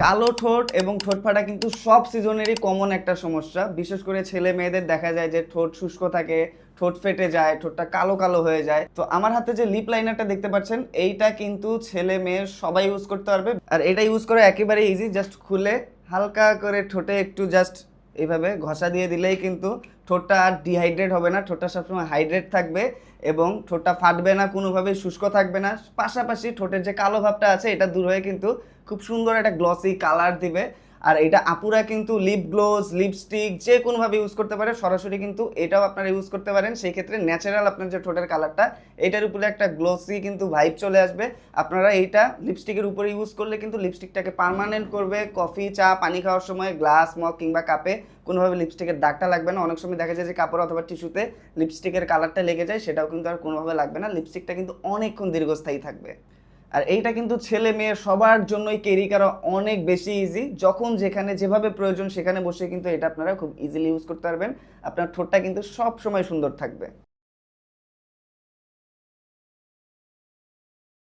কালো ঠোঁট এবং ঠোঁট ফাটা কিন্তু সব সিজনেরই কমন একটা সমস্যা। বিশেষ করে ছেলে মেয়েদের দেখা যায় যে ঠোঁট শুষ্ক থাকে, ঠোঁট ফেটে যায়, ঠোঁটটা কালো কালো হয়ে যায়। তো আমার হাতে যে লিপ লাইনারটা দেখতে পাচ্ছেন, এইটা কিন্তু ছেলে মেয়ে সবাই ইউজ করতে পারবে। আর এটা ইউজ করা একেবারে ইজি জাস্ট খুলে হালকা করে ঠোঁটে একটু জাস্ট এইভাবে ঘষা দিয়ে দিলেই কিন্তু ঠোঁটটা আর ডিহাইড্রেট হবে না, ঠোঁটটা সবসময় হাইড্রেট থাকবে এবং ঠোঁটটা ফাটবে না, কোনোভাবেই শুষ্ক থাকবে না। পাশাপাশি ঠোঁটের যে কালো ভাবটা আছে, এটা দূর হয়ে কিন্তু খুব সুন্দর একটা গ্লসি কালার দিবে। আর এটা আপুরা কিন্তু লিপ গ্লোজ লিপস্টিক যে কোনোভাবে ইউজ করতে পারে, সরাসরি কিন্তু এটাও আপনারা ইউজ করতে পারেন। সেই ক্ষেত্রে ন্যাচারাল আপনার যে ঠোঁটের কালারটা এটার উপরে একটা গ্লোসি কিন্তু ভাইব চলে আসবে। আপনারা এইটা লিপস্টিকের উপরে ইউজ করলে কিন্তু লিপস্টিকটাকে পার্মানেন্ট করবে। কফি চা, পানি খাওয়ার সময় গ্লাস মগ কিংবা কাপে কোনোভাবে লিপস্টিকের দাগটা লাগবে না। অনেক সময় দেখা যায় যে কাপড় অথবা টিস্যুতে লিপস্টিকের কালারটা লেগে যায়, সেটাও কিন্তু আর কোনোভাবে লাগবে না। লিপস্টিকটা কিন্তু অনেকক্ষণ দীর্ঘস্থায়ী থাকবে। আর এইটা কিন্তু ছেলে মেয়ে সবার জন্যই ক্যারি করা অনেক বেশি ইজি যখন যেখানে যেভাবে প্রয়োজন সেখানে বসে কিন্তু এটা আপনারা খুব ইজিলি ইউজ করতে পারবেন। আপনার ঠোঁটটা কিন্তু সব সময় সুন্দর থাকবে।